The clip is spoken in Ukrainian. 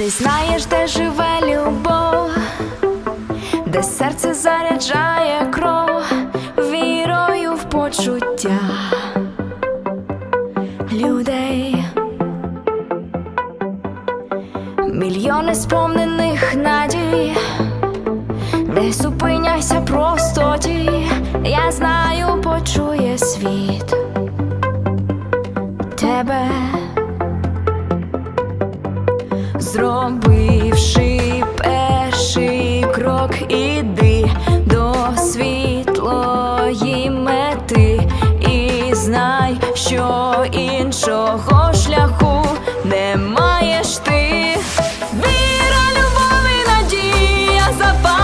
Ти знаєш, де живе любов, де серце заряджає кров мільйони сповнених надій, не зупиняйся просто ті, я знаю, почує світ. Тебе. Зробивши перший крок, іди до світлої мети і знай, що іншого шляху above.